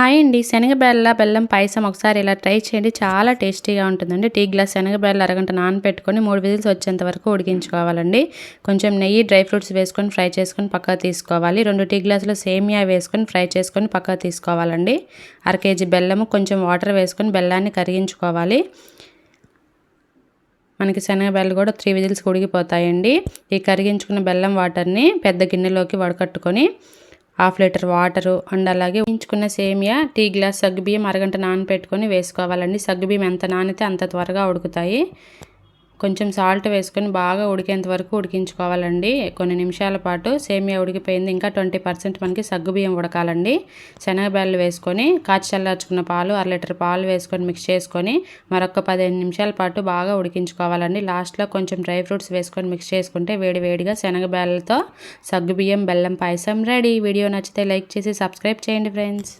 Hi అండి. శనగబెల్ల బెల్లం పాయసం ఒకసారి ఇలా ట్రై చేయండి. చాలా టేస్టీగా ఉంటుందండి. టీ గ్లాస్ శనగబెల్ల అరగంట నానపెట్టుకొని మూడు విజిల్స్ వచ్చేంత వరకు ఉడికించుకోవాలండి. కొంచెం నెయ్యి డ్రై ఫ్రూట్స్ వేసుకొని ఫ్రై చేసుకొని పక్కకు తీసుకోవాలి. రెండు టీ గ్లాసులు సేమియా వేసుకొని ఫ్రై చేసుకొని పక్కకు తీసుకోవాలండి. అర కేజీ బెల్లము కొంచెం వాటర్ వేసుకొని బెల్లాన్ని కరిగించుకోవాలి. మనకి శనగబెల్లు కూడా త్రీ విజిల్స్ ఉడికిపోతాయండి. ఈ కరిగించుకున్న బెల్లం వాటర్ని పెద్ద గిన్నెలోకి వడకట్టుకొని హాఫ్ లీటర్ వాటరు అండ్ అలాగే ఉంచుకున్న సేమియా టీ గ్లాస్ సగ్గుబియ్యం అరగంట నానపెట్టుకొని వేసుకోవాలండి. సగ్గుబియ్యం ఎంత నానితే అంత త్వరగా ఉడుకుతాయి. కొంచెం సాల్ట్ వేసుకొని బాగా ఉడికేంత వరకు ఉడికించుకోవాలండి. కొన్ని నిమిషాల పాటు సేమియా ఉడికిపోయింది. ఇంకా ట్వంటీ పర్సెంట్ మనకి సగ్గుబియ్యం ఉడకాలండి. శనగబెల్లు వేసుకొని కాచి చల్లార్చుకున్న పాలు అర లీటర్ పాలు వేసుకొని మిక్స్ చేసుకొని మరొక పదిహేను నిమిషాల పాటు బాగా ఉడికించుకోవాలండి. లాస్ట్లో కొంచెం డ్రై ఫ్రూట్స్ వేసుకొని మిక్స్ చేసుకుంటే వేడి వేడిగా శనగబెల్లతో సగ్గుబియ్యం బెల్లం పాయసం రెడీ. వీడియో నచ్చితే లైక్ చేసి సబ్స్క్రైబ్ చేయండి ఫ్రెండ్స్.